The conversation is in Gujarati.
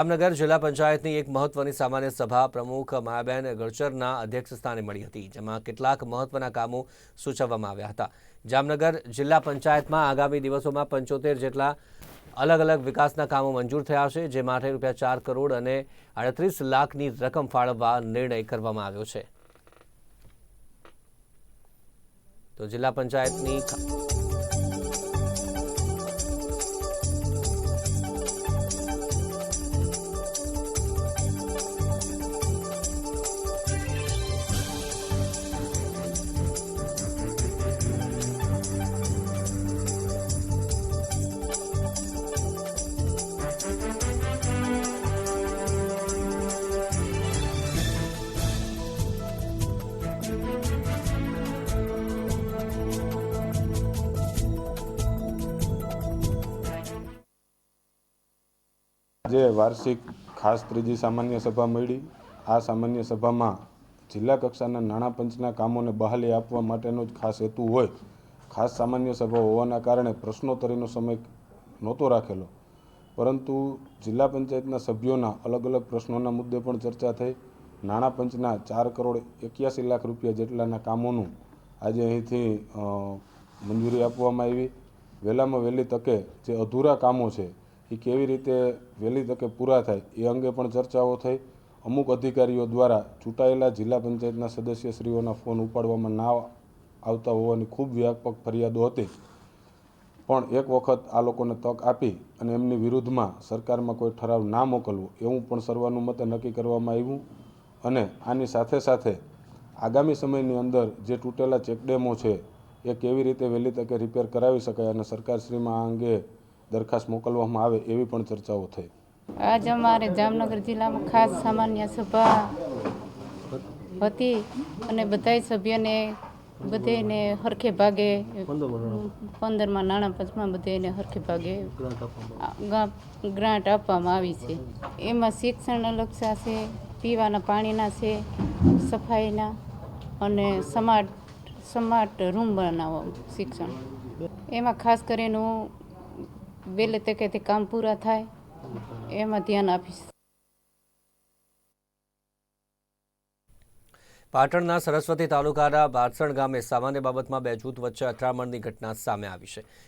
જામનગર જિલ્લા પંચાયતની એક મહત્વની સામાન્ય સભા પ્રમુખ માયાબેન ગળચરના અધ્યક્ષ સ્થાને મળી હતી, જેમાં કેટલાક મહત્વના કામો સૂચવવામાં આવ્યા હતા. જામનગર જિલ્લા પંચાયતમાં આગામી દિવસોમાં પંચોતેર જેટલા અલગ અલગ વિકાસના કામો મંજૂર થયા છે, જે માટે રૂપિયા ચાર કરોડ અને આડત્રીસ લાખની રકમ ફાળવવા નિર્ણય કરવામાં આવ્યો છે. તો જિલ્લા પંચાયતની આજે વાર્ષિક, ખાસ ત્રીજી સામાન્ય સભા મળી. આ સામાન્ય સભામાં જિલ્લા કક્ષાના નાણાં પંચના કામોને બહાલી આપવા માટેનો જ ખાસ હેતુ હોય. ખાસ સામાન્ય સભા હોવાના કારણે પ્રશ્નોત્તરીનો સમય નહોતો રાખેલો. પરંતુ જિલ્લા પંચાયતના સભ્યોના અલગ અલગ પ્રશ્નોના મુદ્દે પણ ચર્ચા થઈ. નાણાં પંચના ચાર કરોડ એક્યાસી લાખ રૂપિયા જેટલાના કામોનું આજે અહીંથી મંજૂરી આપવામાં આવી. વહેલામાં વહેલી તકે જે અધૂરા કામો છે એ કેવી રીતે વહેલી તકે પૂરા થાય એ અંગે પણ ચર્ચાઓ થઈ. અમુક અધિકારીઓ દ્વારા ચૂંટાયેલા જિલ્લા પંચાયતના સદસ્યશ્રીઓના ફોન ઉપાડવામાં ના આવતા હોવાની ખૂબ વ્યાપક ફરિયાદો હતી. પણ એક વખત આ લોકોને તક આપી અને એમની વિરુદ્ધમાં સરકારમાં કોઈ ઠરાવ ના મોકલવો એવું પણ સર્વાનુમતે નક્કી કરવામાં આવ્યું અને આની સાથે સાથે આગામી સમયની અંદર જે તૂટેલા ચેકડેમો છે એ કેવી રીતે વહેલી તકે રિપેર કરાવી શકાય અને સરકારશ્રીમાં આ અંગે દરખાસ્ત મોકલવામાં આવે એવી પણ ચર્ચાઓ થઈ. આજ અમારે જામનગર જિલ્લામાં ખાસ સામાન્ય સભા હતી અને બધાય સભ્યને બધેને હરખે ભાગે પંદરમાં નાણાં પંચમાં બધેને હરખે ભાગે ગ્રાન્ટ આપવામાં આવી છે. એમાં શિક્ષણ અલગસા છે, પીવાના પાણીના છે, સફાઈના અને સ્માર્ટ સ્માર્ટ રૂમ બનાવવા શિક્ષણ. એમાં ખાસ કરીને હું વહેલે તકેથી કામ પૂરા થાય, એમાં ધ્યાન આપીશ. પાટણના સરસ્વતી તાલુકાના બારસણ ગામે સામાન્ય બાબતમાં બે જૂથ વચ્ચે અથડામણની ઘટના સામે આવી છે.